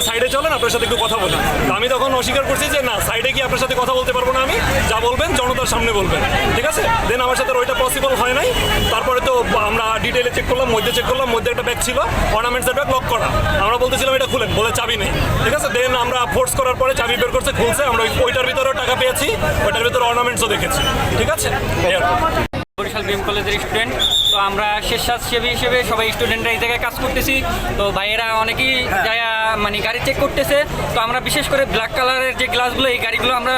সাইডে চলেন, আপনার সাথে একটু কথা বলি আমি তখন অস্বীকার করছি যে না সাইডে গিয়ে আপনার সাথে কথা বলতে পারব না আমি। যা বলবেন, জনতার সামনে বলবেন। ঠিক আছে? দেন আমার সাথে ওইটা পসিবল হয় নাই। তারপরে তো আমরা ডিটেলে চেক করলাম, মধ্যে চেক করলাম, মধ্যে একটা ব্যাগ ছিল। অর্নামেন্টসের ব্যাগ লক করা। আমরা বলতেছিলাম এটা খুলেন, বলে চাবি নেই। ঠিক আছে? দেন আমরা ফোর্স করার পরে চাবি বের করছে, খুলছে। আমরা ওই- ওইটার ভিতরেও টাকা পেয়েছি, ওইটার ভিতরে অর্নামেন্টসও দেখেছি। ঠিক আছে? বিএম কলেজের স্টুডেন্ট তো আমরা স্বেচ্ছাসেবী হিসেবে সবাই স্টুডেন্টরা এই জায়গায় কাজ করতেছি। তো ভাইয়েরা অনেকেই যায় মানে গাড়ি চেক করতেছে। তো আমরা বিশেষ করে ব্ল্যাক কালারের যে গ্লাসগুলো এই গাড়িগুলো আমরা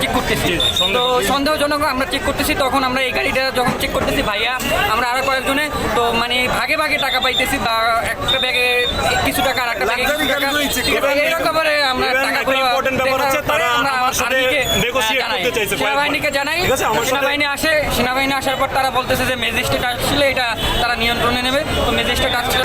চেক করতেছি। তো সন্দেহজনক আমরা চেক করতেছি। তখন আমরা এই গাড়িটা যখন চেক করতেছি ভাইয়া আমরা আরও কয়েকজনে তো মানে ভাগে ভাগে টাকা পাইতেছি বা একটা ব্যাগে কিছু টাকা আর একটা ব্যাগে এরকম আমরা টাকা একটা important ব্যাপার হচ্ছে তারা আমার সাথে negotiate করতে চাইছে সেনাবাহিনীকে জানাই। ঠিক আছে, আমার সেনাবাহিনী আসে সেনাবাহিনী আসার পর তারা বলতেছে যে ম্যাজিস্ট্রেট আসলে এটা তারা নিয়ন্ত্রণে নেবে। তো ম্যাজিস্ট্রেট আসছিল।